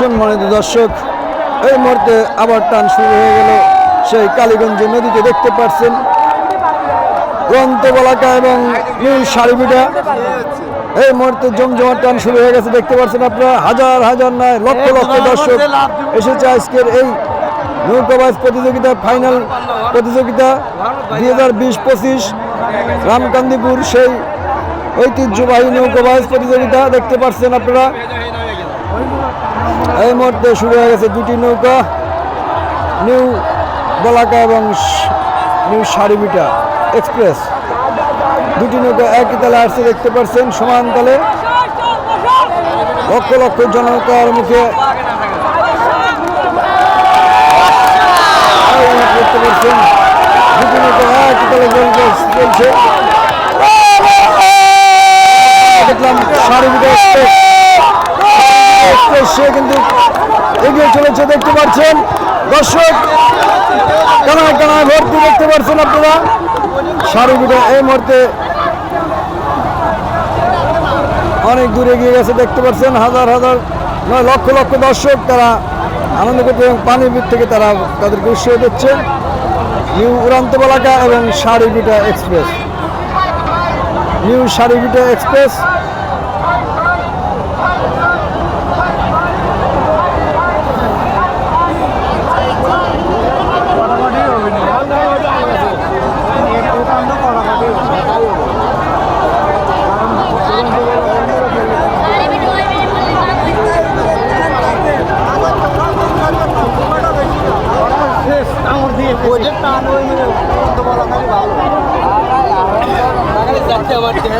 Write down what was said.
সম্মানিত দর্শক এই মুহূর্তে আবার টান শুরু হয়ে গেল সেই কালীগঞ্জ নদীতে দেখতে পাচ্ছেন গ্রন্থবলাকা এবং নীল শাড়িবিটা এই মুহূর্তে জমজমাট টান শুরু হয়ে গেছে দেখতে পাচ্ছেন আপনারা হাজার হাজার নয় লক্ষ লক্ষ দর্শক এসেছে আজকের এই নৌকাবাজ প্রতিযোগিতা ফাইনাল প্রতিযোগিতা দুই হাজার বিশ পঁচিশ রামকান্দিপুর সেই ঐতিহ্যবাহী নৌকাবাজ প্রতিযোগিতা। দেখতে পাচ্ছেন আপনারা এই মুহূর্তে শুরু হয়ে গেছে দুটি নৌকা, নিউ বলাকা এবং নিউ সারিবিটা এক্সপ্রেস। দুটি নৌকা একই তালে আসছে, দেখতে পাচ্ছেন, সমান তালে। লক্ষ লক্ষ জনতার মুখে দেখতে পাচ্ছেন, দুটি নৌকা একই চলছে। দেখলাম কিন্তু এগিয়ে চলেছে, দেখতে পাচ্ছেন। দর্শক, কানায় কানায় ভর্তি দেখতে পাচ্ছেন আপনারা। সারিবিটা এই মুহূর্তে অনেক দূরে এগিয়ে গেছে, দেখতে পাচ্ছেন, হাজার হাজার, নয় লক্ষ লক্ষ দর্শক তারা আনন্দ করতে এবং পানির দিক থেকে তারা তাদেরকে উৎসাহ দিচ্ছে। নিউ উড়ান্ত বলাকা এবং সারিবিটা এক্সপ্রেস। নিউ সারিবিটা এক্সপ্রেস ಸತ್ಯ ಮಾಡ್ತೇನೆ